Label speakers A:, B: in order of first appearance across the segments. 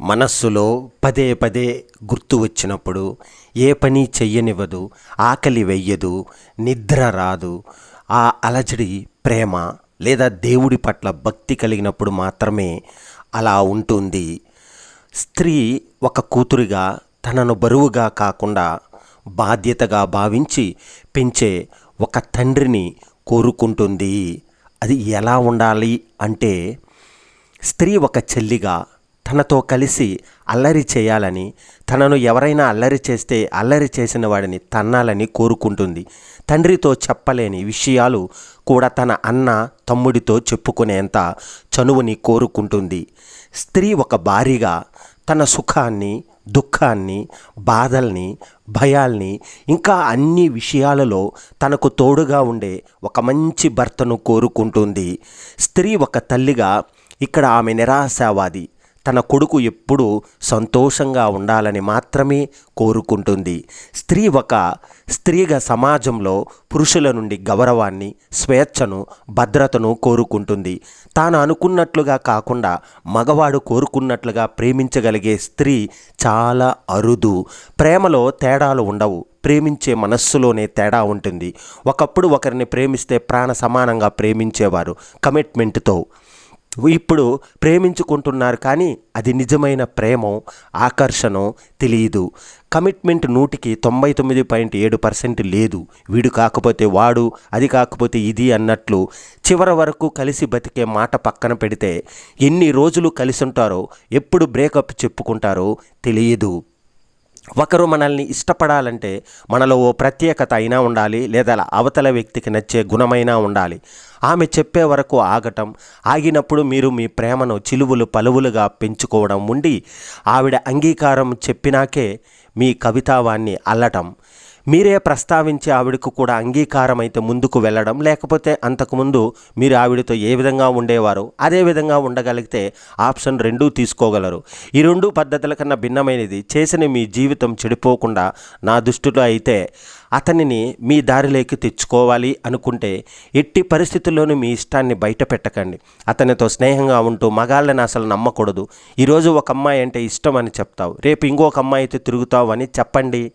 A: మనస్సులో పదే పదే గుర్తు వచ్చినప్పుడు ఏ పని చెయ్యనివ్వదు ఆకలి వెయ్యదు నిద్ర రాదు ఆ అలజడి ప్రేమ లేదా దేవుడి పట్ల భక్తి కలిగినప్పుడు మాత్రమే అలా ఉంటుంది. స్త్రీ ఒక కూతురిగా తనను బరువుగా కాకుండా బాధ్యతగా భావించి పెంచే ఒక తండ్రిని కోరుకుంటుంది. అది ఎలా ఉండాలి అంటే స్త్రీ ఒక చెల్లిగా తనతో కలిసి అల్లరి చేయాలని తనను ఎవరైనా అల్లరి చేస్తే అల్లరి చేసిన వాడిని తన్నాలని కోరుకుంటుంది. తండ్రితో చెప్పలేని విషయాలు కూడా తన అన్న తమ్ముడితో చెప్పుకునేంత చనువుని కోరుకుంటుంది. స్త్రీ ఒక భారీగా తన సుఖాన్ని దుఃఖాన్ని బాధల్ని భయాల్ని ఇంకా అన్ని విషయాలలో తనకు తోడుగా ఉండే ఒక మంచి భర్తను కోరుకుంటుంది. స్త్రీ ఒక తల్లిగా ఇక్కడ ఆమె నిరాశావాది. తన కొడుకు ఎప్పుడూ సంతోషంగా ఉండాలని మాత్రమే కోరుకుంటుంది. స్త్రీ ఒక స్త్రీగా సమాజంలో పురుషుల నుండి గౌరవాన్ని స్వేచ్ఛను భద్రతను కోరుకుంటుంది. తాను అనుకున్నట్లుగా కాకుండా మగవాడు కోరుకున్నట్లుగా ప్రేమించగలిగే స్త్రీ చాలా అరుదు. ప్రేమలో తేడాలు ఉండవు. ప్రేమించే మనస్సులోనే తేడా ఉంటుంది. ఒకప్పుడు ఒకరిని ప్రేమిస్తే ప్రాణ సమానంగా ప్రేమించేవారు. కమిట్మెంట్తో ఇప్పుడు ప్రేమించుకుంటున్నారు కానీ అది నిజమైన ప్రేమో ఆకర్షణో తెలియదు కమిట్మెంట్ నూటికి తొంభై తొమ్మిది పాయింట్ ఏడు పర్సెంట్ లేదు. వీడు కాకపోతే వాడు అది కాకపోతే ఇది అన్నట్లు చివరి వరకు కలిసి బతికే మాట పక్కన పెడితే ఎన్ని రోజులు కలిసి ఉంటారో ఎప్పుడు బ్రేకప్ చెప్పుకుంటారో తెలియదు. ఒకరు మనల్ని ఇష్టపడాలంటే మనలో ఓ ప్రత్యేకత అయినా ఉండాలి లేదా అవతల వ్యక్తికి నచ్చే గుణమైనా ఉండాలి. ఆమె చెప్పే వరకు ఆగటం ఆగినప్పుడు మీరు మీ ప్రేమను చిలువులు పలువులుగా పెంచుకోవడం ఉండి ఆవిడ అంగీకారం చెప్పినాకే మీ కవితావాన్ని అల్లటం. మీరే ప్రస్తావించి ఆవిడకు కూడా అంగీకారం అయితే ముందుకు వెళ్ళడం లేకపోతే అంతకుముందు మీరు ఆవిడతో ఏ విధంగా ఉండేవారో అదే విధంగా ఉండగలిగితే ఆప్షన్ రెండూ తీసుకోగలరు. ఈ రెండు పద్ధతుల కన్నా భిన్నమైనది చేసిన మీ జీవితం చెడిపోకుండా నా దృష్టిలో అయితే అతనిని మీ దారిలోకి తెచ్చుకోవాలి అనుకుంటే ఎట్టి పరిస్థితుల్లోనూ మీ ఇష్టాన్ని బయట పెట్టకండి అతనితో స్నేహంగా ఉంటూ మగాళ్ళని అసలు నమ్మకూడదు. ఈరోజు ఒక అమ్మాయి అంటే ఇష్టం అని చెప్తావు. రేపు ఇంకొక అమ్మాయి అయితే తిరుగుతావు అని చెప్పండి.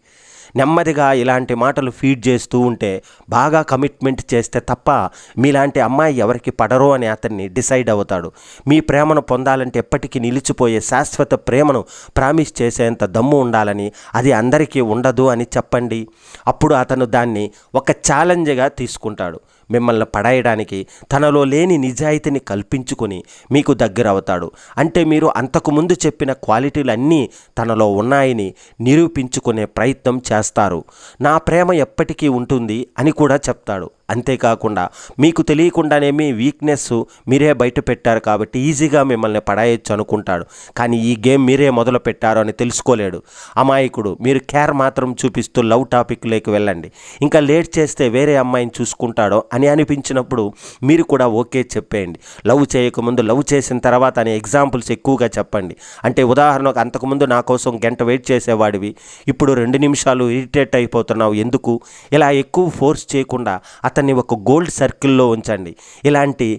A: నెమ్మదిగా ఇలాంటి మాటలు ఫీడ్ చేస్తూ ఉంటే బాగా కమిట్మెంట్ చేస్తే తప్ప మీలాంటి అమ్మాయి ఎవరికి పడరో అని అతన్ని డిసైడ్ అవుతాడు. మీ ప్రేమను పొందాలంటే ఎప్పటికీ నిలిచిపోయే శాశ్వత ప్రేమను ప్రామిస్ చేసేంత దమ్ము ఉండాలని అది అందరికీ ఉండదు అని చెప్పండి. అప్పుడు అతను దాన్ని ఒక ఛాలెంజ్గా తీసుకుంటాడు. మిమ్మల్ని పడేయడానికి తనలో లేని నిజాయితీని కల్పించుకొని మీకు దగ్గర అవుతాడు అంటే మీరు అంతకుముందు చెప్పిన క్వాలిటీలన్నీ తనలో ఉన్నాయని నిరూపించుకునే ప్రయత్నం చేస్తారు. నా ప్రేమ ఎప్పటికీ ఉంటుంది అని కూడా చెప్తాడు. అంతేకాకుండా మీకు తెలియకుండానే మీ వీక్నెస్ మీరే బయట పెట్టారు కాబట్టి ఈజీగా మిమ్మల్ని పడాయొచ్చు అనుకుంటాడు. కానీ ఈ గేమ్ మీరే మొదలు పెట్టారు అని తెలుసుకోలేడు. అమాయకుడు మీరు కేర్ మాత్రం చూపిస్తూ లవ్ టాపిక్లోకి వెళ్ళండి. ఇంకా లేట్ చేస్తే వేరే అమ్మాయిని చూసుకుంటాడో అని అనిపించినప్పుడు మీరు కూడా ఓకే చెప్పేయండి. లవ్ చేయకముందు లవ్ చేసిన తర్వాత అనే ఎగ్జాంపుల్స్ ఎక్కువగా చెప్పండి. అంటే ఉదాహరణకు అంతకుముందు నా కోసం గంట వెయిట్ చేసేవాడివి. ఇప్పుడు రెండు నిమిషాలు ఇరిటేట్ అయిపోతున్నావు. ఎందుకు? ఇలా ఎక్కువ ఫోర్స్ చేయకుండా అతన్ని ఒక గోల్డ్ సర్కిల్లో ఉంచండి. ఇలాంటి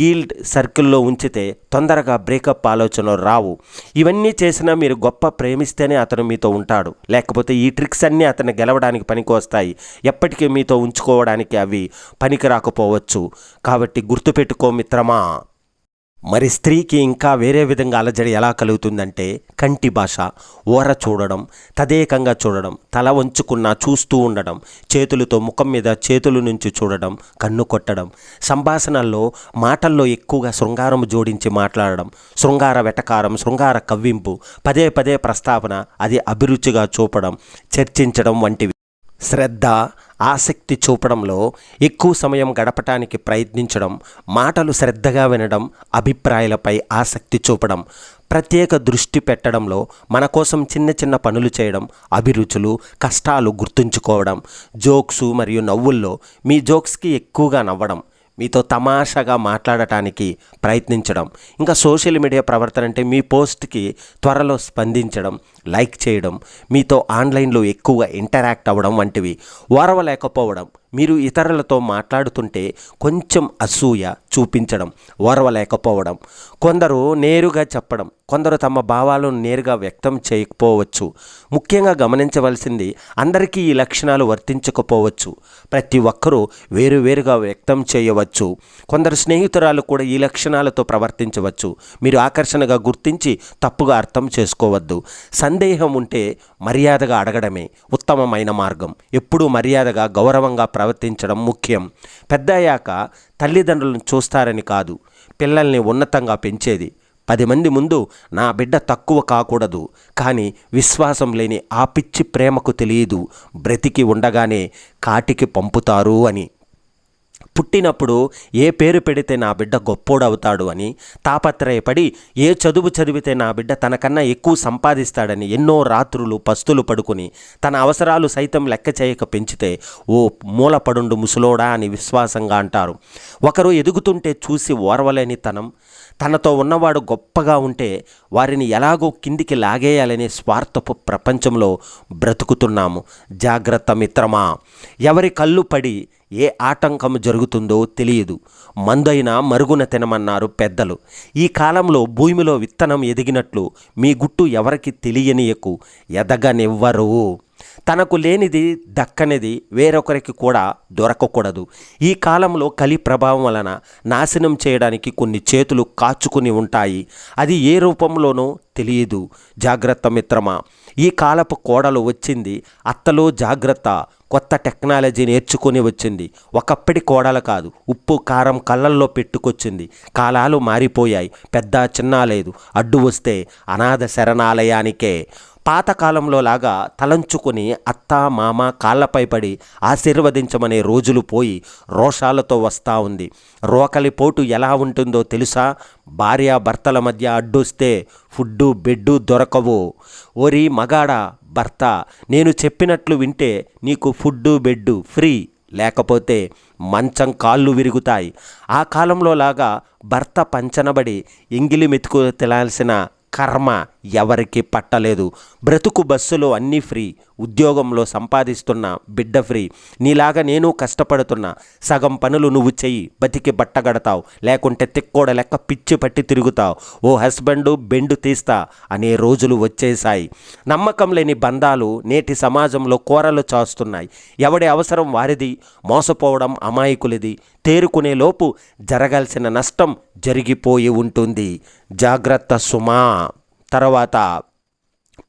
A: గీల్డ్ సర్కిల్లో ఉంచితే తొందరగా బ్రేకప్ ఆలోచనలు రావు. ఇవన్నీ చేసినా మీరు గొప్ప ప్రేమిస్తేనే అతను మీతో ఉంటాడు. లేకపోతే ఈ ట్రిక్స్ అన్నీ అతన్ని గెలవడానికి పనికి వస్తాయి ఎప్పటికీ మీతో ఉంచుకోవడానికి అవి పనికి రాకపోవచ్చు. కాబట్టి గుర్తుపెట్టుకో మిత్రమా. మరి స్త్రీకి ఇంకా వేరే విధంగా అలజడి ఎలా కలుగుతుందంటే కంటి భాష ఓర చూడడం తదేకంగా చూడడం తల వంచుకున్నా చూస్తూ ఉండడం చేతులతో ముఖం మీద చేతుల నుంచి చూడడం కన్ను కొట్టడం సంభాషణల్లో మాటల్లో ఎక్కువగా శృంగారం జోడించి మాట్లాడడం శృంగార వెటకారం శృంగార కవ్వింపు పదే పదే ప్రస్తావన అది అభిరుచిగా చూపడం చర్చించడం వంటివి. శ్రద్ధ ఆసక్తి చూపడంలో ఎక్కువ సమయం గడపటానికి ప్రయత్నించడం మాటలు శ్రద్ధగా వినడం అభిప్రాయాలపై ఆసక్తి చూపడం ప్రత్యేక దృష్టి పెట్టడంలో మన కోసం చిన్న చిన్న పనులు చేయడం అభిరుచులు కష్టాలు గుర్తుంచుకోవడం జోక్సు మరియు నవ్వుల్లో మీ జోక్స్కి ఎక్కువగా నవ్వడం మీతో తమాషాగా మాట్లాడటానికి ప్రయత్నించడం ఇంకా సోషల్ మీడియా ప్రవర్తన అంటే మీ పోస్ట్కి త్వరలో స్పందించడం లైక్ చేయడం మీతో ఆన్లైన్లో ఎక్కువగా ఇంటరాక్ట్ అవ్వడం వంటివి ఓరవలేకపోవడం మీరు ఇతరులతో మాట్లాడుతుంటే కొంచెం అసూయ చూపించడం ఓర్వలేకపోవడం కొందరు నేరుగా చెప్పడం కొందరు తమ భావాలను నేరుగా వ్యక్తం చేయకపోవచ్చు. ముఖ్యంగా గమనించవలసింది అందరికీ ఈ లక్షణాలు వర్తించకపోవచ్చు. ప్రతి ఒక్కరూ వేరువేరుగా వ్యక్తం చేయవచ్చు. కొందరు స్నేహితురాలు కూడా ఈ లక్షణాలతో ప్రవర్తించవచ్చు. మీరు ఆకర్షణగా గుర్తించి తప్పుగా అర్థం చేసుకోవద్దు. సందేహం ఉంటే మర్యాదగా అడగడమే ఉత్తమమైన మార్గం. ఎప్పుడూ మర్యాదగా గౌరవంగా ప్రవర్తించడం ముఖ్యం. పెద్ద అయ్యాక తల్లిదండ్రులను చూస్తారని కాదు పిల్లల్ని ఉన్నతంగా పెంచేది. పది మంది ముందు నా బిడ్డ తక్కువ కాకూడదు కానీ విశ్వాసం లేని ఆ పిచ్చి ప్రేమకు తెలియదు. బ్రతికి ఉండగానే కాటికి పంపుతారు అని. పుట్టినప్పుడు ఏ పేరు పెడితే నా బిడ్డ గొప్పోడవుతాడు అని తాపత్రయపడి ఏ చదువు చదివితే నా బిడ్డ తనకన్నా ఎక్కువ సంపాదిస్తాడని ఎన్నో రాత్రులు పస్తులు పడుకుని తన అవసరాలు సైతం లెక్క చేయక పెంచితే ఓ మూలపడుండు ముసలోడా అని విశ్వాసంగా అంటారు. ఒకరు ఎదుగుతుంటే చూసి ఓర్వలేని తనం తనతో ఉన్నవాడు గొప్పగా ఉంటే వారిని ఎలాగో కిందికి లాగేయాలనే స్వార్థపు ప్రపంచంలో బ్రతుకుతున్నాము. జాగ్రత్త మిత్రమా ఎవరి కళ్ళు పడి ఏ ఆటంకం జరుగుతుందో తెలియదు. మందైనా మరుగున తినమన్నారు పెద్దలు. ఈ కాలంలో భూమిలో విత్తనం ఎదిగినట్లు మీ గుట్టు ఎవరికి తెలియనియకు ఎదగనివ్వరు. తనకు లేనిది దక్కనిది వేరొకరికి కూడా దొరకకూడదు. ఈ కాలంలో కలి ప్రభావం వలన నాశనం చేయడానికి కొన్ని చేతులు కాచుకుని ఉంటాయి. అది ఏ రూపంలోనో తెలియదు. జాగ్రత్త మిత్రమా ఈ కాలపు కోడలు వచ్చింది అత్తలో జాగ్రత్త కొత్త టెక్నాలజీ నేర్చుకొని వచ్చింది. ఒకప్పటి కోడలు కాదు ఉప్పు కారం కళ్ళల్లో పెట్టుకొచ్చింది. కాలాలు మారిపోయాయి పెద్ద చిన్న లేదు అడ్డు వస్తే అనాథ శరణాలయానికే పాతకాలంలో లాగా తలంచుకొని అత్త మామ కాళ్ళపై పడి ఆశీర్వదించమనే రోజులు పోయి రోషాలతో వస్తూ ఉంది. రోకలి పోటు ఎలా ఉంటుందో తెలుసా? భార్య భర్తల మధ్య అడ్డొస్తే ఫుడ్డు బెడ్డు దొరకవు. ఓరి మగాడ భర్త నేను చెప్పినట్లు వింటే నీకు ఫుడ్డు బెడ్డు ఫ్రీ లేకపోతే మంచం కాళ్ళు విరుగుతాయి. ఆ కాలంలో లాగా భర్త పంచనబడి ఎంగిలి మెతుకు తినాల్సిన కర్మ ఎవరికి పట్టలేదు. బ్రతుకు బస్సులో అన్నీ ఫ్రీ. ఉద్యోగంలో సంపాదిస్తున్న బిడ్డ ఫ్రీ. నీలాగా నేను కష్టపడుతున్నా. సగం పనులు నువ్వు చెయ్యి. బతికి బట్టగడతావు. లేకుంటే తిక్కోడ లెక్క పిచ్చి పట్టి తిరుగుతావు. ఓ హస్బెండు బెండు తీస్తా. అనే రోజులు వచ్చేశాయి. నమ్మకం లేని బంధాలు నేటి సమాజంలో కూరలు చాస్తున్నాయి. ఎవడి అవసరం వారిది? మోసపోవడం అమాయకులది. తేరుకునే లోపు జరగాల్సిన నష్టం జరిగిపోయి ఉంటుంది. జాగ్రత్త సుమా. తర్వాత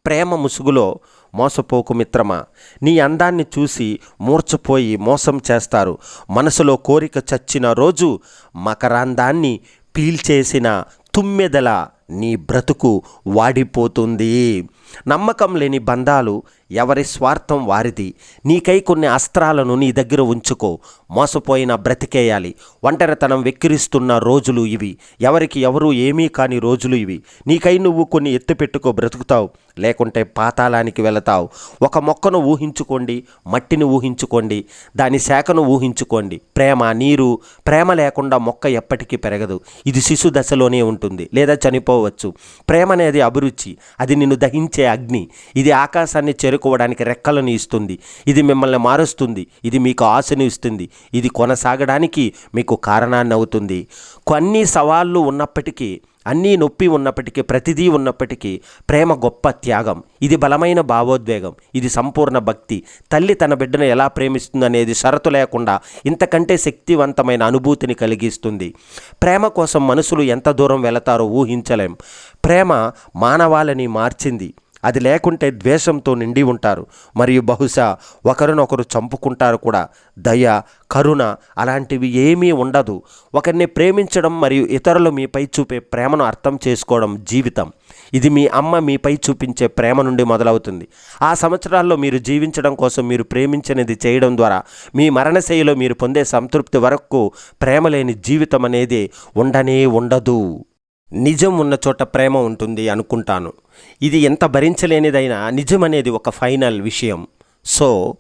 A: ప్రేమ ముసుగులో మోసపోకు మిత్రమా? నీ అందాన్ని చూసి మూర్చపోయి మోసం చేస్తారు. మనసులో కోరిక చచ్చిన రోజు మకరాందాన్ని పీల్చేసిన తుమ్మెదల నీ బ్రతుకు వాడిపోతుంది. నమ్మకం లేని బంధాలు ఎవరి స్వార్థం వారిది. నీకై కొన్ని అస్త్రాలను నీ దగ్గర ఉంచుకో. మోసపోయిన బ్రతికేయాలి. ఒంటరితనం వెక్కిరిస్తున్న రోజులు ఇవి. ఎవరికి ఎవరు ఏమీ కాని రోజులు ఇవి. నీకై నువ్వు కొన్ని ఎత్తుపెట్టుకో బ్రతుకుతావు. లేకుంటే పాతాళానికి వెళతావు. ఒక మొక్కను ఊహించుకోండి మట్టిని ఊహించుకోండి దాని శాఖను ఊహించుకోండి. ప్రేమ నీరు ప్రేమ లేకుండా మొక్క ఎప్పటికీ పెరగదు. ఇది శిశు దశలోనే ఉంటుంది. లేదా చనిపోవచ్చు. ప్రేమ అనేది అభిరుచి. అది నిన్ను దహించే అగ్ని. ఇది ఆకాశాన్ని చేరుకోవడానికి రెక్కలను ఇస్తుంది. ఇది మిమ్మల్ని మారుస్తుంది. ఇది మీకు ఆశను ఇస్తుంది. ఇది కొనసాగడానికి మీకు కారణాన్ని అవుతుంది. కొన్ని సవాళ్ళు ఉన్నప్పటికీ అన్నీ నొప్పి ఉన్నప్పటికీ ప్రతిదీ ఉన్నప్పటికీ ప్రేమ గొప్ప త్యాగం. ఇది బలమైన భావోద్వేగం. ఇది సంపూర్ణ భక్తి. తల్లి తన బిడ్డను ఎలా ప్రేమిస్తుందనేది షరతు లేకుండా ఇంతకంటే శక్తివంతమైన అనుభూతిని కలిగిస్తుంది. ప్రేమ కోసం మనుషులు ఎంత దూరం వెళతారో ఊహించలేం. ప్రేమ మానవాళిని మార్చింది. అది లేకుంటే ద్వేషంతో నిండి ఉంటారు. మరియు బహుశా ఒకరినొకరు చంపుకుంటారు కూడా. దయ కరుణ అలాంటివి ఏమీ ఉండదు. ఒకరిని ప్రేమించడం మరియు ఇతరులు మీపై చూపే ప్రేమను అర్థం చేసుకోవడం జీవితం. ఇది మీ అమ్మ మీపై చూపించే ప్రేమ నుండి మొదలవుతుంది. ఆ సంవత్సరాల్లో మీరు జీవించడం కోసం మీరు ప్రేమించినది చేయడం ద్వారా మీ మరణశైలిలో మీరు పొందే సంతృప్తి వరకు ప్రేమ లేని జీవితం అనేది ఉండనే ఉండదు. నిజం ఉన్న చోట ప్రేమ ఉంటుంది అనుకుంటాను. ఇది ఎంత భరించలేనిదైనా నిజం అనేది ఒక ఫైనల్ విషయం. సో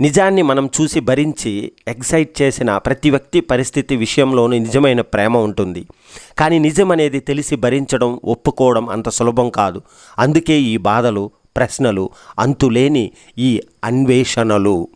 A: నిజాన్ని మనం చూసి భరించి ఎగ్జైట్ చేసిన ప్రతి వ్యక్తి పరిస్థితి విషయంలోనూ నిజమైన ప్రేమ ఉంటుంది. కానీ నిజం అనేది తెలిసి భరించడం ఒప్పుకోవడం అంత సులభం కాదు. అందుకే ఈ బాధలు ప్రశ్నలు అంతులేని ఈ అన్వేషణలు.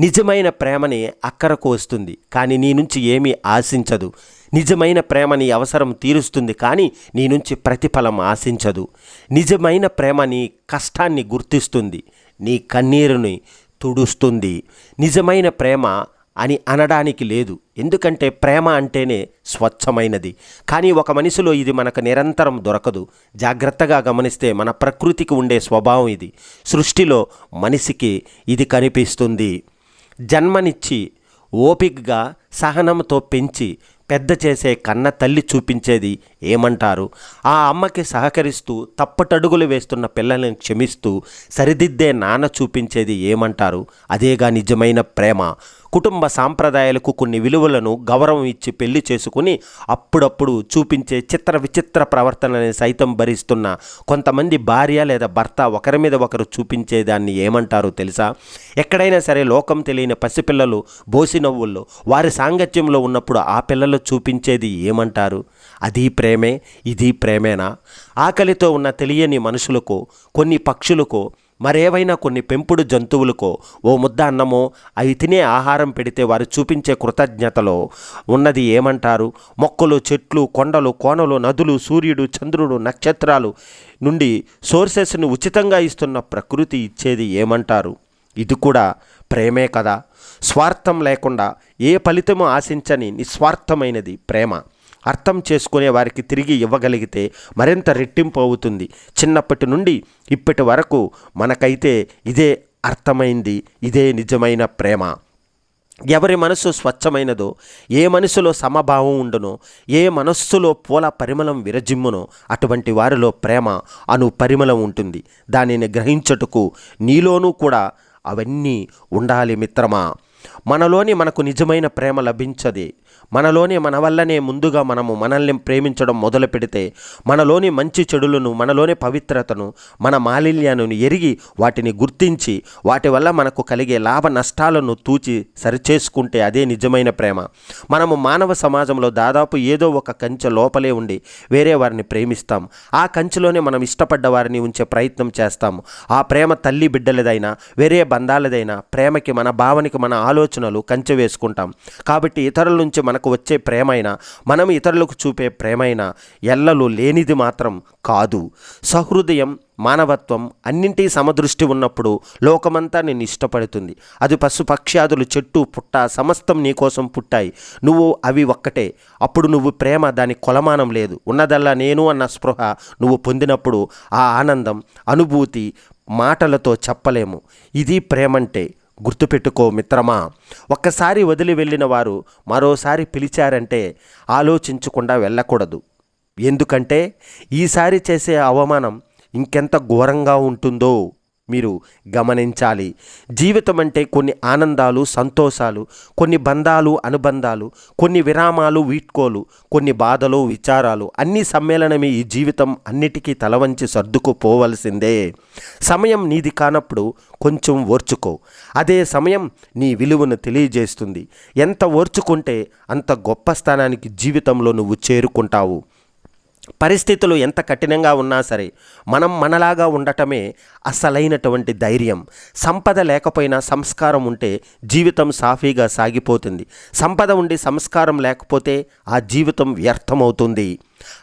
A: నిజమైన ప్రేమని అక్కరకు వస్తుంది. కానీ నీ నుంచి ఏమీ ఆశించదు. నిజమైన ప్రేమ నీ అవసరం తీరుస్తుంది కానీ నీ నుంచి ప్రతిఫలం ఆశించదు. నిజమైన ప్రేమ నీ కష్టాన్ని గుర్తిస్తుంది నీ కన్నీరుని తుడుస్తుంది. నిజమైన ప్రేమ అని అనడానికి లేదు. ఎందుకంటే ప్రేమ అంటేనే స్వచ్ఛమైనది. కానీ ఒక మనిషిలో ఇది మనకు నిరంతరం దొరకదు. జాగ్రత్తగా గమనిస్తే మన ప్రకృతికి ఉండే స్వభావం ఇది. సృష్టిలో మనిషికి ఇది కనిపిస్తుంది. జన్మనిచ్చి ఓపికగా సహనంతో పెంచి పెద్ద చేసే కన్న తల్లి చూపించేది ఏమంటారు? ఆ అమ్మకి సహకరిస్తూ తప్పటడుగులు వేస్తున్న పిల్లల్ని క్షమిస్తూ సరిదిద్దే నాన్న చూపించేది ఏమంటారు? అదేగా నిజమైన ప్రేమ. కుటుంబ సాంప్రదాయాలకు కొన్ని విలువలను గౌరవం ఇచ్చి పెళ్ళి చేసుకుని అప్పుడప్పుడు చూపించే చిత్ర విచిత్ర ప్రవర్తనని సైతం భరిస్తున్న కొంతమంది భార్య లేదా భర్త ఒకరి మీద ఒకరు చూపించేదాన్ని ఏమంటారు తెలుసా? ఎక్కడైనా సరే లోకం తెలియని పసిపిల్లలు బోసినవ్వుల్లో వారి సాంగత్యంలో ఉన్నప్పుడు ఆ పిల్లలు చూపించేది ఏమంటారు? అది ప్రేమే ఇది ప్రేమేనా? ఆకలితో ఉన్న తెలియని మనుషులకు కొన్ని పక్షులకు మరేవైనా కొన్ని పెంపుడు జంతువులకో ఓ ముద్ద అన్నమో అవి తినే ఆహారం పెడితే వారు చూపించే కృతజ్ఞతలో ఉన్నది ఏమంటారు? మొక్కలు చెట్లు కొండలు కోనలు నదులు సూర్యుడు చంద్రుడు నక్షత్రాలు నుండి సోర్సెస్ను ఉచితంగా ఇస్తున్న ప్రకృతి ఇచ్చేది ఏమంటారు? ఇది కూడా ప్రేమే కదా? స్వార్థం లేకుండా ఏ ఫలితము ఆశించని నిస్వార్థమైనది ప్రేమ. అర్థం చేసుకునే వారికి తిరిగి ఇవ్వగలిగితే మరింత రెట్టింపు అవుతుంది. చిన్నప్పటి నుండి ఇప్పటి వరకు మనకైతే ఇదే అర్థమైంది ఇదే నిజమైన ప్రేమ. ఎవరి మనసు స్వచ్ఛమైనదో ఏ మనసులో సమభావం ఉండునో ఏ మనస్సులో పూల పరిమళం విరజిమ్మునో అటువంటి వారిలో ప్రేమ అను పరిమళం ఉంటుంది. దానిని గ్రహించటకు నీలోనూ కూడా అవన్నీ ఉండాలి మిత్రమా? మనలోని మనకు నిజమైన ప్రేమ లభించది. మనలోనే మన వల్లనే ముందుగా మనము మనల్ని ప్రేమించడం మొదలు పెడితే మనలోని మంచి చెడులను మనలోని పవిత్రతను మన మాలిన్యాలను ఎరిగి వాటిని గుర్తించి వాటి వల్ల మనకు కలిగే లాభ నష్టాలను తూచి సరిచేసుకుంటే అదే నిజమైన ప్రేమ. మనము మానవ సమాజంలో దాదాపు ఏదో ఒక కంచె లోపలే ఉండి వేరే వారిని ప్రేమిస్తాం. ఆ కంచెలోనే మనం ఇష్టపడ్డ వారిని ఉంచే ప్రయత్నం చేస్తాం. ఆ ప్రేమ తల్లి బిడ్డలదైనా వేరే బంధాలదైనా ప్రేమకి మన భావనకి మన ఆలోచనలు కంచె వేసుకుంటాం. కాబట్టి ఇతరుల నుంచి మనకు వచ్చే ప్రేమైనా మనం ఇతరులకు చూపే ప్రేమైనా ఎల్లలు లేనిది మాత్రం కాదు. సహృదయం మానవత్వం అన్నింటి సమదృష్టి ఉన్నప్పుడు లోకమంతా నిన్ను ఇష్టపడుతుంది. అది పశు పక్ష్యాదులు చెట్టు పుట్ట సమస్తం నీకోసం పుట్టాయి. నువ్వు అవి ఒక్కటే. అప్పుడు నువ్వు ప్రేమ దాని కొలమానం లేదు. ఉన్నదల్లా నేను అన్న స్పృహ నువ్వు పొందినప్పుడు ఆ ఆనందం అనుభూతి మాటలతో చెప్పలేము. ఇది ప్రేమంటే గుర్తుపెట్టుకో మిత్రమా. ఒక్కసారి వదిలి వెళ్ళిన వారు మరోసారి పిలిచారంటే ఆలోచించకుండా వెళ్ళకూడదు. ఎందుకంటే ఈసారి చేసే అవమానం ఇంకెంత ఘోరంగా ఉంటుందో. మీరు గమనించాలి. జీవితం అంటే కొన్ని ఆనందాలు సంతోషాలు కొన్ని బంధాలు అనుబంధాలు కొన్ని విరామాలు వీట్కోలు కొన్ని బాధలు విచారాలు. అన్ని సమ్మేళనమే ఈ జీవితం అన్నిటికీ తలవంచి సర్దుకుపోవలసిందే. సమయం నీది కానప్పుడు కొంచెం ఓర్చుకో. అదే సమయం నీ విలువను తెలియజేస్తుంది. ఎంత ఓర్చుకుంటే అంత గొప్ప స్థానానికి జీవితంలో నువ్వు చేరుకుంటావు. పరిస్థితులు ఎంత కఠినంగా ఉన్నా సరే మనం మనలాగా ఉండటమే అసలైనటువంటి ధైర్యం. సంపద లేకపోయినా సంస్కారం ఉంటే జీవితం సాఫీగా సాగిపోతుంది. సంపద ఉండి సంస్కారం లేకపోతే ఆ జీవితం వ్యర్థమవుతుంది.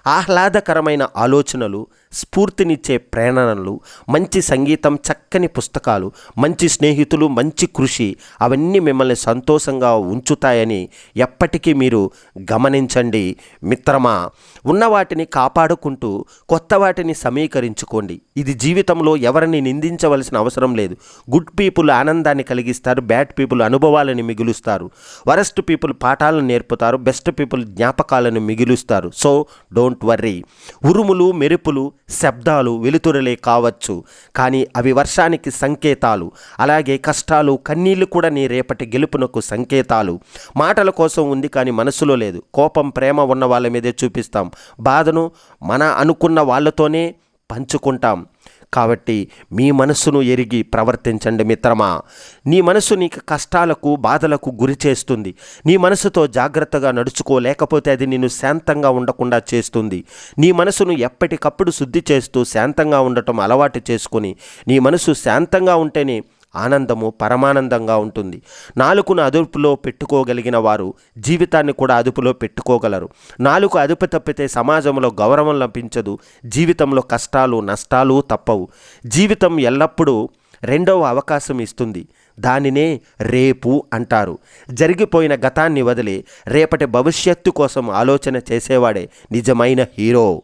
A: ఆహ్లాదకరమైన ఆలోచనలు స్ఫూర్తినిచ్చే ప్రేరణలు మంచి సంగీతం చక్కని పుస్తకాలు మంచి స్నేహితులు మంచి కృషి అవన్నీ మిమ్మల్ని సంతోషంగా ఉంచుతాయని ఎప్పటికీ మీరు గమనించండి. మిత్రమా ఉన్న వాటిని కాపాడుకుంటూ కొత్త వాటిని సమీకరించుకోండి. ఇది జీవితంలో ఎవరిని నిందించవలసిన అవసరం లేదు. గుడ్ పీపుల్ ఆనందాన్ని కలిగిస్తారు బ్యాడ్ పీపుల్ అనుభవాలను మిగులుస్తారు. వరస్ట్ పీపుల్ పాఠాలను నేర్పుతారు బెస్ట్ పీపుల్ జ్ఞాపకాలను మిగులుస్తారు. సో డోంట్ వర్రీ ఉరుములు మెరుపులు శబ్దాలు వెలుతురులే కావచ్చు. కానీ అవి వర్షానికి సంకేతాలు. అలాగే కష్టాలు కన్నీళ్ళు కూడా నీ రేపటి గెలుపునకు సంకేతాలు. మాటల కోసం ఉంది కానీ మనసులో లేదు. కోపం ప్రేమ ఉన్న వాళ్ళ మీదే చూపిస్తాం. బాధను మన అనుకున్న వాళ్ళతోనే పంచుకుంటాం. కాబట్టి మీ మనస్సును ఎరిగి ప్రవర్తించండి మిత్రమా. నీ మనసు నీకు కష్టాలకు బాధలకు గురి చేస్తుంది. నీ మనసుతో జాగ్రత్తగా నడుచుకోలేకపోతే అది నిన్ను శాంతంగా ఉండకుండా చేస్తుంది. నీ మనసును ఎప్పటికప్పుడు శుద్ధి చేస్తూ శాంతంగా ఉండటం అలవాటు చేసుకుని నీ మనసు శాంతంగా ఉంటేనే ఆనందము పరమానందంగా ఉంటుంది. నాలుకను అదుపులో పెట్టుకోగలిగిన వారు జీవితాన్ని కూడా అదుపులో పెట్టుకోగలరు. నాలుగు అదుపు తప్పితే సమాజంలో గౌరవం లభించదు. జీవితంలో కష్టాలు నష్టాలు తప్పవు. జీవితం ఎల్లప్పుడూ రెండవ అవకాశం ఇస్తుంది. దానినే రేపు అంటారు. జరిగిపోయిన గతాన్ని వదిలి రేపటి భవిష్యత్తు కోసం ఆలోచన చేసేవాడే నిజమైన హీరో.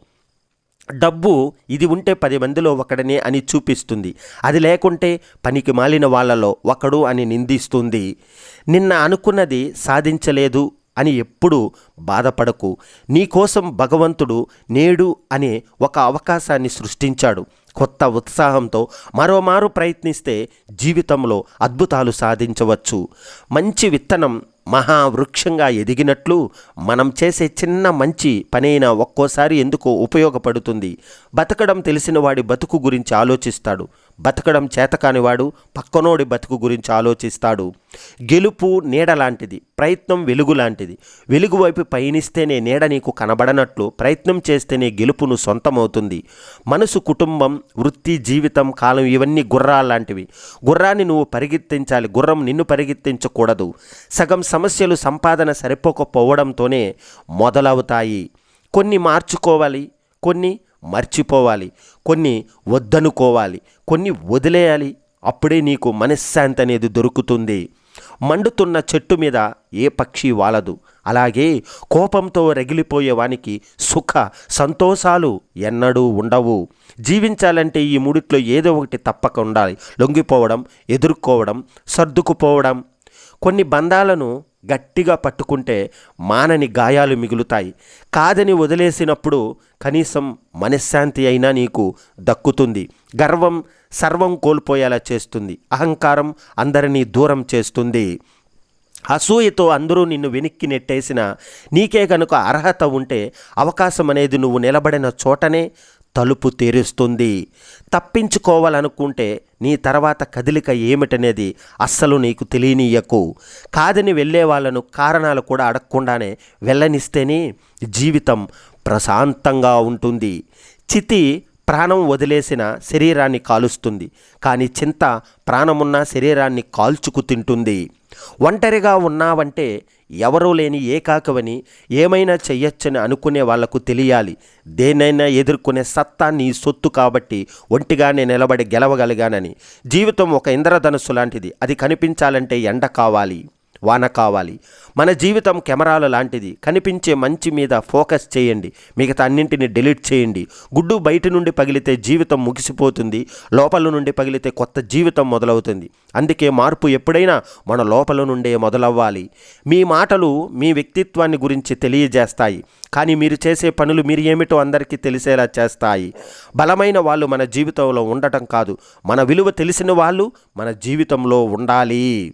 A: డబ్బు ఇది ఉంటే పది మందిలో ఒకడనే అని చూపిస్తుంది. అది లేకుంటే పనికి మాలిన వాళ్ళలో ఒకడు అని నిందిస్తుంది. నిన్న అనుకున్నది సాధించలేదు అని ఎప్పుడు బాధపడకు. నీకోసం భగవంతుడు నేడు అనే ఒక అవకాశాన్ని సృష్టించాడు. కొత్త ఉత్సాహంతో మరోమారు ప్రయత్నిస్తే జీవితంలో అద్భుతాలు సాధించవచ్చు. మంచి విత్తనం మహావృక్షంగా ఎదిగినట్లు మనం చేసే చిన్న మంచి పనైనా ఒక్కోసారి ఎందుకో ఉపయోగపడుతుంది. బతకడం తెలిసిన వాడి బతుకు గురించి ఆలోచిస్తాడు. బతకడం చేతకానివాడు పక్కనోడి బతుకు గురించి ఆలోచిస్తాడు. గెలుపు నీడ లాంటిది ప్రయత్నం వెలుగు లాంటిది వెలుగు వైపు పయనిస్తేనే నీడ నీకు కనబడనట్లు ప్రయత్నం చేస్తేనే గెలుపును సొంతమవుతుంది. మనసు కుటుంబం వృత్తి జీవితం కాలం ఇవన్నీ గుర్రాలాంటివి గుర్రాన్ని నువ్వు పరిగెత్తించాలి గుర్రం నిన్ను పరిగెత్తించకూడదు. సగం సమస్యలు సంపాదన సరిపోకపోవడంతోనే మొదలవుతాయి. కొన్ని మార్చుకోవాలి కొన్ని మర్చిపోవాలి. కొన్ని వద్దనుకోవాలి. కొన్ని వదిలేయాలి. అప్పుడే నీకు మనశ్శాంతి అనేది దొరుకుతుంది. మండుతున్న చెట్టు మీద ఏ పక్షి వాలదు. అలాగే కోపంతో రగిలిపోయేవానికి సుఖ సంతోషాలు ఎన్నడూ ఉండవు. జీవించాలంటే ఈ మూడిట్లో ఏదో ఒకటి తప్పక ఉండాలి. లొంగిపోవడం ఎదుర్కోవడం సర్దుకుపోవడం. కొన్ని బంధాలను గట్టిగా పట్టుకుంటే మానని గాయాలు మిగులుతాయి. కాదని వదిలేసినప్పుడు కనీసం మనశ్శాంతి అయినా నీకు దక్కుతుంది. గర్వం సర్వం కోల్పోయేలా చేస్తుంది. అహంకారం అందరినీ దూరం చేస్తుంది. అసూయతో అందరూ నిన్ను వెనక్కి నెట్టేసిన నీకే కనుక అర్హత ఉంటే అవకాశం అనేది నువ్వు నిలబడిన చోటనే తలుపు తెరుస్తుంది. తప్పించుకోవాలనుకుంటే నీ తర్వాత కదలిక ఏమిటనేది అస్సలు నీకు తెలియనీయకు. కాదని వెళ్ళే వాళ్ళను కారణాలు కూడా అడగకుండానే వెళ్ళనిస్తేనే జీవితం ప్రశాంతంగా ఉంటుంది. చితి ప్రాణం వదిలేసిన శరీరాన్ని కాలుస్తుంది. కానీ చింత ప్రాణమున్న శరీరాన్ని కాల్చుకు తింటుంది. ఒంటరిగా ఉన్నావంటే ఎవరూ లేని ఏకాకవని ఏమైనా చెయ్యొచ్చని అనుకునే వాళ్ళకు తెలియాలి. దేనైనా ఎదుర్కొనే సత్తా నీ సొత్తు కాబట్టి ఒంటిగానే నిలబడి గెలవగలిగానని. జీవితం ఒక ఇంద్రధనుస్సు లాంటిది. అది కనిపించాలంటే ఎండ కావాలి. వాన కావాలి. మన జీవితం కెమెరాల లాంటిది. కనిపించే మంచి మీద ఫోకస్ చేయండి. మిగతా అన్నింటిని డిలీట్ చేయండి. గుడ్డు బయట నుండి పగిలితే జీవితం ముగిసిపోతుంది. లోపల నుండి పగిలితే కొత్త జీవితం మొదలవుతుంది. అందుకే మార్పు ఎప్పుడైనా మన లోపల నుండే మొదలవ్వాలి. మీ మాటలు మీ వ్యక్తిత్వాన్ని గురించి తెలియజేస్తాయి. కానీ మీరు చేసే పనులు మీరు ఏమిటో అందరికీ తెలిసేలా చేస్తాయి. బలమైన వాళ్ళు మన జీవితంలో ఉండటం కాదు. మన విలువ తెలిసిన వాళ్ళు మన జీవితంలో ఉండాలి.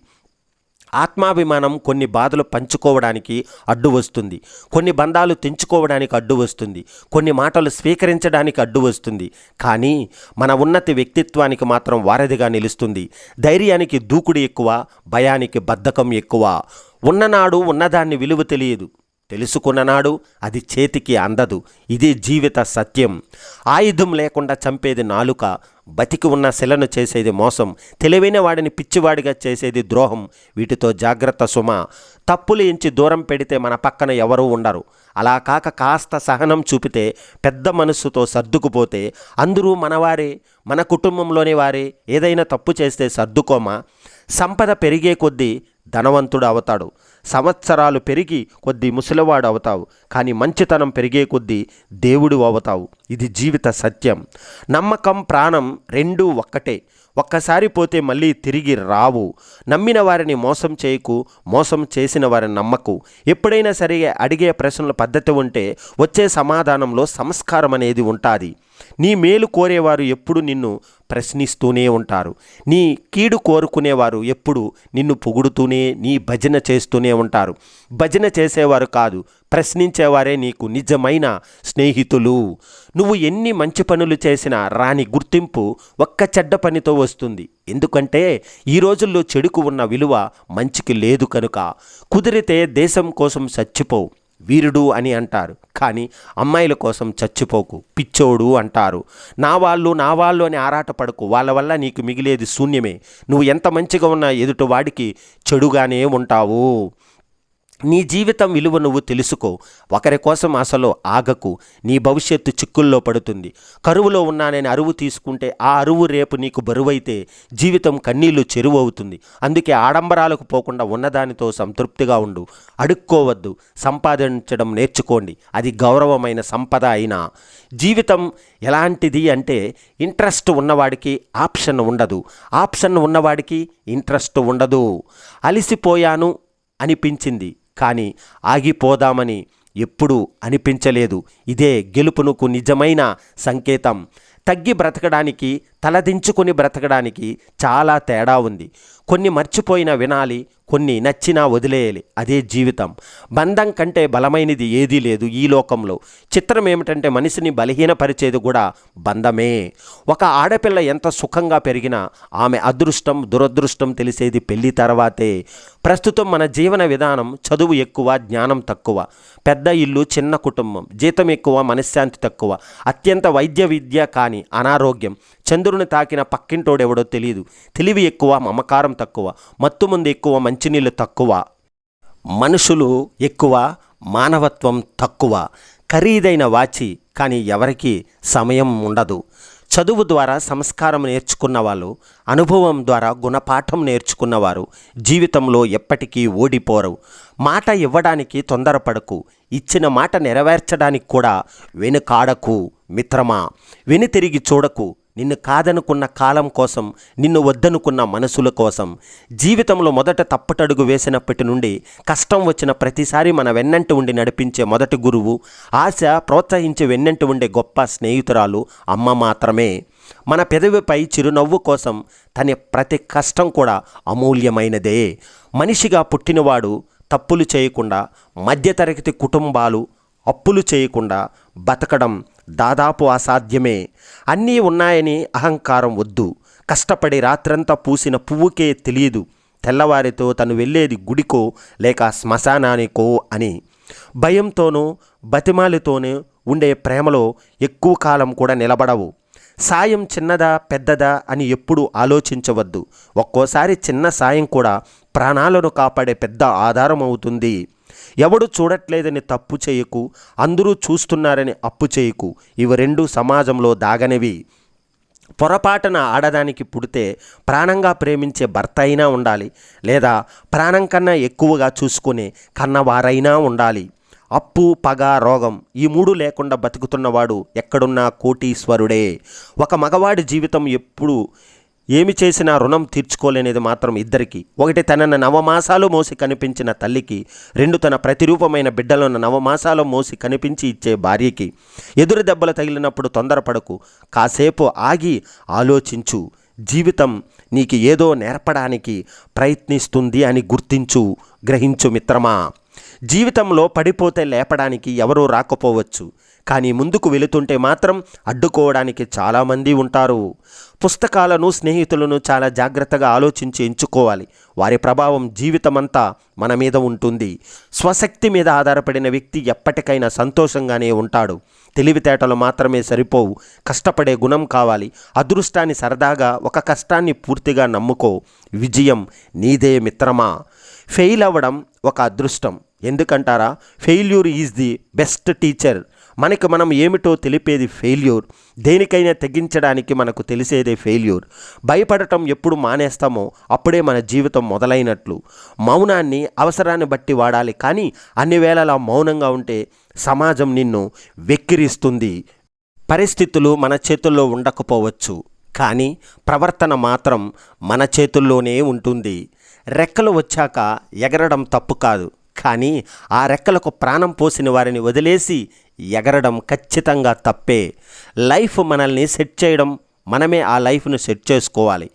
A: ఆత్మాభిమానం కొన్ని బాధలు పంచుకోవడానికి అడ్డు వస్తుంది. కొన్ని బంధాలు తెంచుకోవడానికి అడ్డు వస్తుంది. కొన్ని మాటలు స్వీకరించడానికి అడ్డు వస్తుంది. కానీ మన ఉన్నతి వ్యక్తిత్వానికి మాత్రం వారధిగా నిలుస్తుంది. ధైర్యానికి దూకుడు ఎక్కువ భయానికి బద్ధకం ఎక్కువ. ఉన్ననాడు ఉన్నదాన్ని విలువ తెలియదు. తెలుసుకున్ననాడు అది చేతికి అందదు. ఇది జీవిత సత్యం. ఆయుధం లేకుండా చంపేది నాలుక బతికి ఉన్న శిలను చేసేది మోసం తెలివైన వాడిని పిచ్చివాడిగా చేసేది ద్రోహం. వీటితో జాగ్రత్త సుమ. తప్పులు ఎంచి దూరం పెడితే మన పక్కన ఎవరూ ఉండరు. అలా కాక కాస్త సహనం చూపితే పెద్ద మనస్సుతో సర్దుకుపోతే అందరూ మనవారే మన కుటుంబంలోని వారే. ఏదైనా తప్పు చేస్తే సర్దుకోమా? సంపద పెరిగే కొద్దీ ధనవంతుడు అవుతాడు. సంవత్సరాలు పెరిగి కొద్ది ముసలివాడు అవుతావు. కానీ మంచితనం పెరిగే కొద్దీ దేవుడు అవుతావు. ఇది జీవిత సత్యం. నమ్మకం ప్రాణం రెండూ ఒక్కటే. ఒక్కసారి పోతే మళ్ళీ తిరిగి రావు. నమ్మిన వారిని మోసం చేయకు మోసం చేసిన వారిని నమ్మకు. ఎప్పుడైనా సరే అడిగే ప్రశ్నల పద్ధతి ఉంటే వచ్చే సమాధానంలో సంస్కారం అనేది ఉంటుంది. నీ మేలు కోరేవారు ఎప్పుడు నిన్ను ప్రశ్నిస్తూనే ఉంటారు. నీ కీడు కోరుకునేవారు ఎప్పుడు నిన్ను పొగుడుతూనే నీ భజన చేస్తూనే ఉంటారు. భజన చేసేవారు కాదు ప్రశ్నించేవారే నీకు నిజమైన స్నేహితులు. నువ్వు ఎన్ని మంచి పనులు చేసినా రాని గుర్తింపు ఒక్క చెడ్డ పనితో వస్తుంది. ఎందుకంటే ఈ రోజుల్లో చెడుకు ఉన్న విలువ మంచికి లేదు కనుక. కుదిరితే దేశం కోసం చచ్చిపోవు వీరుడు అని అంటారు. కానీ అమ్మాయిల కోసం చచ్చిపోకు పిచ్చోడు అంటారు. నా వాళ్ళు నా వాళ్ళు అని ఆరాటపడకు. వాళ్ళ వల్ల నీకు మిగిలేది శూన్యమే. నువ్వు ఎంత మంచిగా ఉన్నా ఎదుటి వాడికి చెడుగానే ఉంటావు. నీ జీవితం విలువ నువ్వు తెలుసుకో. ఒకరి కోసం అసలు ఆగకు. నీ భవిష్యత్తు చిక్కుల్లో పడుతుంది. కరువులో ఉన్నానని అరువు తీసుకుంటే ఆ అరువు రేపు నీకు బరువైతే జీవితం కన్నీళ్ళు చెరువు అవుతుంది అందుకే ఆడంబరాలకు పోకుండా ఉన్నదానితో సంతృప్తిగా ఉండు. అడుక్కోవద్దు. సంపాదించడం నేర్చుకోండి. అది గౌరవమైన సంపద అయినా. జీవితం ఎలాంటిది అంటే ఇంట్రెస్ట్ ఉన్నవాడికి ఆప్షన్ ఉండదు. ఆప్షన్ ఉన్నవాడికి ఇంట్రెస్ట్ ఉండదు. అలిసిపోయాను అనిపించింది. కానీ ఆగిపోదామని ఎప్పుడూ అనిపించలేదు. ఇదే గెలుపునకు నిజమైన సంకేతం. తగ్గి బ్రతకడానికి తలదించుకొని బ్రతకడానికి చాలా తేడా ఉంది. కొన్ని మర్చిపోయినా వినాలి కొన్ని నచ్చినా వదిలేయాలి. అదే జీవితం. బంధం కంటే బలమైనది ఏదీ లేదు ఈ లోకంలో. చిత్రం ఏమిటంటే మనిషిని బలహీనపరిచేది కూడా బంధమే. ఒక ఆడపిల్ల ఎంత సుఖంగా పెరిగినా ఆమె అదృష్టం దురదృష్టం తెలిసేది పెళ్ళి తర్వాతే. ప్రస్తుతం మన జీవన విధానం చదువు ఎక్కువ జ్ఞానం తక్కువ. పెద్ద ఇల్లు చిన్న కుటుంబం. జీతం ఎక్కువ మనశ్శాంతి తక్కువ. అత్యంత వైద్య విద్య కానీ అనారోగ్యం. చంద్రుని తాకిన పక్కింటోడెవడో తెలియదు తెలివి ఎక్కువ మమకారం తక్కువ మత్తు ముందు ఎక్కువ మంచినీళ్ళు తక్కువ. మనుషులు ఎక్కువ మానవత్వం తక్కువ. ఖరీదైన వాచి కానీ ఎవరికి సమయం ఉండదు. చదువు ద్వారా సంస్కారం నేర్చుకున్న వాళ్ళు అనుభవం ద్వారా గుణపాఠం నేర్చుకున్నవారు జీవితంలో ఎప్పటికీ ఓడిపోరు. మాట ఇవ్వడానికి తొందరపడకు ఇచ్చిన మాట నెరవేర్చడానికి కూడా వెనుకాడకు మిత్రమా? వెను తిరిగి చూడకు నిన్ను కాదనుకున్న కాలం కోసం నిన్ను వద్దనుకున్న మనసుల కోసం. జీవితంలో మొదట తప్పటడుగు వేసినప్పటి నుండి కష్టం వచ్చిన ప్రతిసారి మన వెన్నంటి ఉండి నడిపించే మొదటి గురువు ఆశ ప్రోత్సహించే వెన్నంటి ఉండే గొప్ప స్నేహితురాలు అమ్మ మాత్రమే. మన పెదవిపై చిరునవ్వు కోసం తన ప్రతి కష్టం కూడా అమూల్యమైనదే. మనిషిగా పుట్టినవాడు తప్పులు చేయకుండా మధ్యతరగతి కుటుంబాలు అప్పులు చేయకుండా బతకడం దాదాపు అసాధ్యమే. అన్నీ ఉన్నాయని అహంకారం వద్దు. కష్టపడి రాత్రంతా పూసిన పువ్వుకే తెలియదు. తెల్లవారితో తను వెళ్ళేది గుడికో లేక శ్మశానానికో అని. భయంతోనూ బతిమాలితోనూ ఉండే ప్రేమలో ఎక్కువ కాలం కూడా నిలబడవు. సాయం చిన్నదా పెద్దదా అని ఎప్పుడూ ఆలోచించవద్దు. ఒక్కోసారి చిన్న సాయం కూడా ప్రాణాలను కాపాడే పెద్ద ఆధారం అవుతుంది ఎవడు చూడట్లేదని తప్పు చేయకు అందరూ చూస్తున్నారని అప్పు చేయకు. ఇవి రెండు సమాజంలో దాగనివి. పొరపాటున ఆడదానికి పుడితే ప్రాణంగా ప్రేమించే భర్త అయినా ఉండాలి లేదా ప్రాణం కన్నా ఎక్కువగా చూసుకునే కన్నవారైనా ఉండాలి. అప్పు పగ రోగం ఈ మూడు లేకుండా బతుకుతున్నవాడు ఎక్కడున్నా కోటీశ్వరుడే. ఒక మగవాడి జీవితం ఎప్పుడు ఏమి చేసినా రుణం తీర్చుకోలేనిది మాత్రం ఇద్దరికి. ఒకటి తనను నవమాసాలు మోసి కనిపించిన తల్లికి రెండు తన ప్రతిరూపమైన బిడ్డలను నవమాసాలు మోసి కనిపించి ఇచ్చే భార్యకి. ఎదురు దెబ్బలు తగిలినప్పుడు తొందరపడకు. కాసేపు ఆగి ఆలోచించు. జీవితం నీకు ఏదో నేర్పడానికి ప్రయత్నిస్తుంది అని గుర్తించు. గ్రహించు మిత్రమా. జీవితంలో పడిపోతే లేపడానికి ఎవరూ రాకపోవచ్చు. కానీ ముందుకు వెళుతుంటే మాత్రం అడ్డుకోవడానికి చాలామంది ఉంటారు. పుస్తకాలను స్నేహితులను చాలా జాగ్రత్తగా ఆలోచించి ఎంచుకోవాలి. వారి ప్రభావం జీవితమంతా మన మీద ఉంటుంది. స్వశక్తి మీద ఆధారపడిన వ్యక్తి ఎప్పటికైనా సంతోషంగానే ఉంటాడు. తెలివితేటలు మాత్రమే సరిపోవు. కష్టపడే గుణం కావాలి. అదృష్టాన్ని సరదాగా ఒక కష్టాన్ని పూర్తిగా నమ్ముకో. విజయం నీదే మిత్రమా? ఫెయిల్ అవ్వడం ఒక అదృష్టం. ఎందుకంటారా? Failure is the best teacher. మనకి మనం ఏమిటో తెలిపేది ఫెయిల్యూర్ దేనికైనా తెగించడానికి మనకు తెలిసేదే ఫెయిల్యూర్ భయపడటం ఎప్పుడు మానేస్తామో అప్పుడే మన జీవితం మొదలైనట్లు. మౌనాన్ని అవసరాన్ని బట్టి వాడాలి కానీ అన్ని వేళలా మౌనంగా ఉంటే సమాజం నిన్ను వెక్కిరిస్తుంది. పరిస్థితులు మన చేతుల్లో ఉండకపోవచ్చు కానీ ప్రవర్తన మాత్రం మన చేతుల్లోనే ఉంటుంది. రెక్కలు వచ్చాక ఎగరడం తప్పు కాదు. కానీ ఆ రెక్కలకు ప్రాణం పోసిన వారిని వదిలేసి ఎగరడం ఖచ్చితంగా తప్పే. లైఫ్ మనల్ని సెట్ చేయడం మనమే ఆ లైఫ్ను సెట్ చేసుకోవాలి.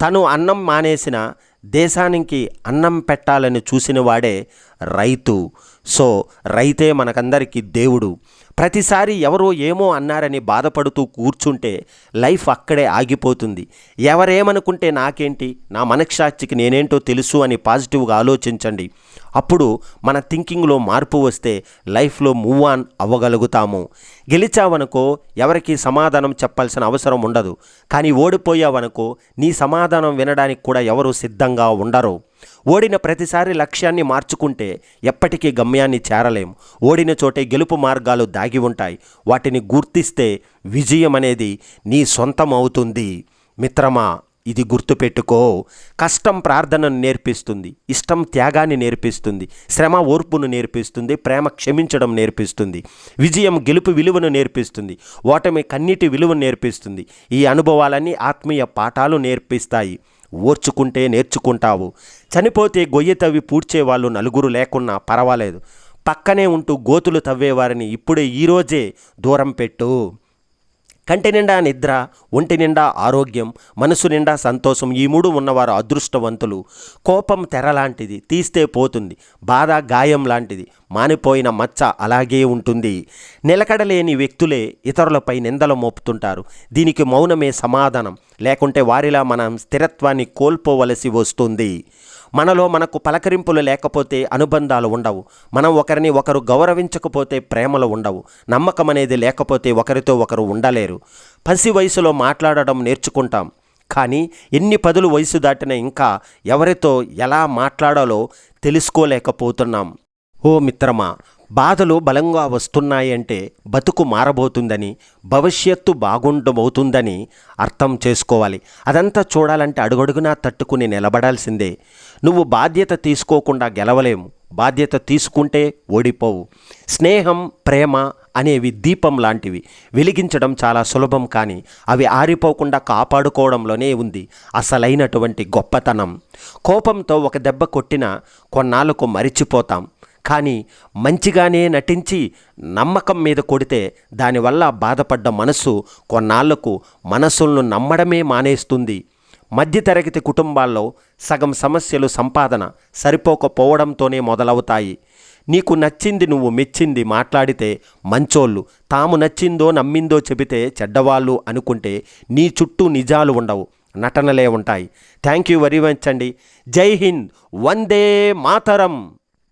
A: తను అన్నం మానేసిన దేశానికి అన్నం పెట్టాలని చూసిన వాడే రైతు. సో రైతే మనకందరికీ దేవుడు. ప్రతిసారి ఎవరో ఏమో అన్నారని బాధపడుతూ కూర్చుంటే లైఫ్ అక్కడే ఆగిపోతుంది. ఎవరేమనుకుంటే నాకేంటి? నా మనక్షాక్షికి నేనేంటో తెలుసు అని పాజిటివ్గా ఆలోచించండి. అప్పుడు మన థింకింగ్లో మార్పు వస్తే లైఫ్లో మూవ్ ఆన్ అవ్వగలుగుతాము. గెలిచావనుకో ఎవరికి సమాధానం చెప్పాల్సిన అవసరం ఉండదు. కానీ ఓడిపోయావనుకో నీ సమాధానం వినడానికి కూడా ఎవరు సిద్ధంగా ఉండరు. ఓడిన ప్రతిసారి లక్ష్యాన్ని మార్చుకుంటే ఎప్పటికీ గమ్యాన్ని చేరలేం. ఓడిన చోటే గెలుపు మార్గాలు దాగి ఉంటాయి. వాటిని గుర్తిస్తే విజయం అనేది నీ సొంతం అవుతుంది. మిత్రమా ఇది గుర్తుపెట్టుకో. కష్టం ప్రార్థనను నేర్పిస్తుంది. ఇష్టం త్యాగాన్ని నేర్పిస్తుంది. శ్రమ ఓర్పును నేర్పిస్తుంది. ప్రేమ క్షమించడం నేర్పిస్తుంది. విజయం గెలుపు విలువను నేర్పిస్తుంది. ఓటమి కన్నీటి విలువను నేర్పిస్తుంది. ఈ అనుభవాలన్నీ ఆత్మీయ పాఠాలు నేర్పిస్తాయి. ఓర్చుకుంటే నేర్చుకుంటావు. చనిపోతే గొయ్యి తవ్వి పూడ్చే వాళ్ళు నలుగురు లేకున్నా పర్వాలేదు. పక్కనే ఉంటూ గోతులు తవ్వేవారిని ఇప్పుడే ఈరోజే దూరం పెట్టు. కంటి నిండా నిద్ర ఒంటి నిండా ఆరోగ్యం మనసు నిండా సంతోషం ఈ మూడు ఉన్నవారు అదృష్టవంతులు. కోపం తెర లాంటిది తీస్తే పోతుంది బాధ గాయం లాంటిది మానిపోయిన మచ్చ అలాగే ఉంటుంది. నిలకడలేని వ్యక్తులే ఇతరులపై నిందలు మోపుతుంటారు. దీనికి మౌనమే సమాధానం లేకుంటే వారిలా మనం స్థిరత్వాన్ని కోల్పోవలసి వస్తుంది. మనలో మనకు పలకరింపులు లేకపోతే అనుబంధాలు ఉండవు. మనం ఒకరిని ఒకరు గౌరవించకపోతే ప్రేమలు ఉండవు. నమ్మకం అనేది లేకపోతే ఒకరితో ఒకరు ఉండలేరు. పసి వయసులో మాట్లాడడం నేర్చుకుంటాం. కానీ ఎన్ని పదులు వయసు దాటినా ఇంకా ఎవరితో ఎలా మాట్లాడాలో తెలుసుకోలేకపోతున్నాం. ఓ మిత్రమా బాధలు బలంగా వస్తున్నాయి అంటే బతుకు మారబోతుందని భవిష్యత్తు బాగుండబోతుందని అర్థం చేసుకోవాలి. అదంతా చూడాలంటే అడుగడుగునా తట్టుకుని నిలబడాల్సిందే. నువ్వు బాధ్యత తీసుకోకుండా గెలవలేము. బాధ్యత తీసుకుంటే ఓడిపోవు. స్నేహం ప్రేమ అనేవి దీపం లాంటివి. వెలిగించడం చాలా సులభం కానీ అవి ఆరిపోకుండా కాపాడుకోవడంలోనే ఉంది అసలైనటువంటి గొప్పతనం. కోపంతో ఒక దెబ్బ కొట్టినా కొన్నాళ్ళకు మరిచిపోతాం. కానీ మంచిగానే నటించి నమ్మకం మీద కొడితే దానివల్ల బాధపడ్డ మనస్సు కొన్నాళ్ళకు మనసులను నమ్మడమే మానేస్తుంది. మధ్యతరగతి కుటుంబాల్లో సగం సమస్యలు సంపాదన సరిపోకపోవడంతోనే మొదలవుతాయి. నీకు నచ్చింది నువ్వు మెచ్చింది మాట్లాడితే మంచోళ్ళు తాము నచ్చిందో నమ్మిందో చెబితే చెడ్డవాళ్ళు అనుకుంటే నీ చుట్టూ నిజాలు ఉండవు నటనలే ఉంటాయి. థ్యాంక్ యూ వెరీ మచ్ అండి. జై హింద్. వందే మాతరం.